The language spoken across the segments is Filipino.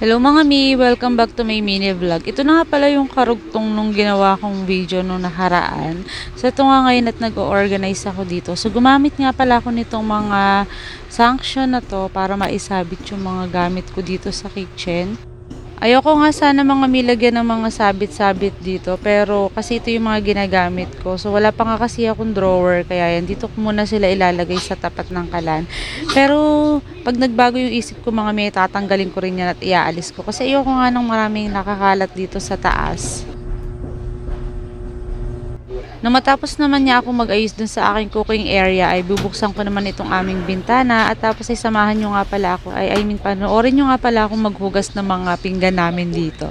Hello mga mi, welcome back to my mini vlog. Ito na nga pala yung karugtong nung ginawa kong video nung nakaraan. So ito nga ngayon at nag-organize ako dito. So gumamit nga pala ako nitong mga sanction na to para maisabit yung mga gamit ko dito sa kitchen. Ayoko nga sana mga milagyan ng mga sabit-sabit dito pero kasi ito yung mga ginagamit ko. So wala pa nga kasi akong drawer kaya yan dito ko muna sila ilalagay sa tapat ng kalan. Pero pag nagbago yung isip ko mga may tatanggalin ko rin yan at iaalis ko kasi ayoko nga ng maraming nakakalat dito sa taas. Nung matapos naman niya ako mag-ayos dun sa aking cooking area, ay bubuksan ko naman itong aming bintana at tapos ay samahan nyo nga pala ako, ay I mean panoorin nyo nga pala ako maghugas ng mga pinggan namin dito.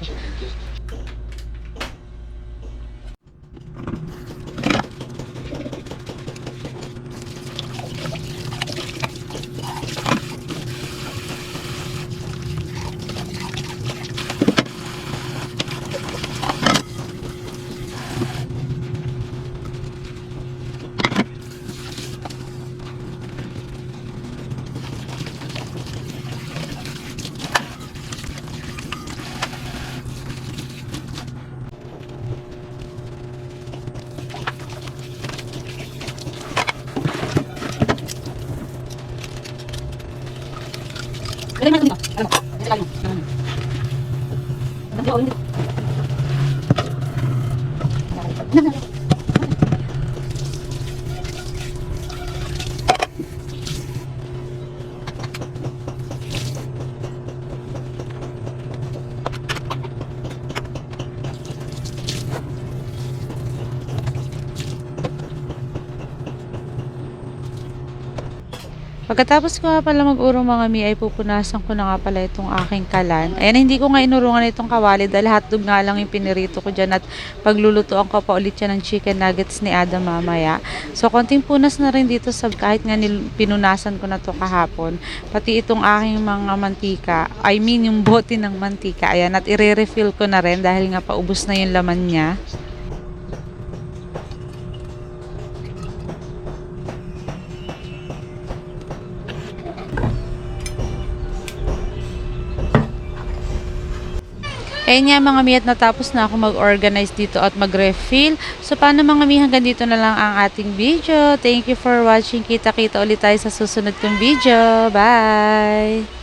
没地方用这个没地方用没问题没问题能给 Pagkatapos ko nga pala mag-urong mga mi ay pupunasan ko na nga pala itong aking kalan. Ayan, hindi ko nga inurungan itong kawali dahil hotdog nga lang yung pinirito ko dyan at paglulutuan ko pa ulit yan ng chicken nuggets ni Adam mamaya. So, konting punas na rin dito sa kahit nga pinunasan ko na to kahapon. Pati itong aking mga mantika, I mean yung bote ng mantika. Ayan, at ire-refill ko na rin dahil nga paubos na yung laman niya. Ayun nga mga mi at natapos na ako mag-organize dito at mag-refill. So paano mga mi hanggang dito na lang ang ating video. Thank you for watching. Kita-kita ulit tayo sa susunod kong video. Bye!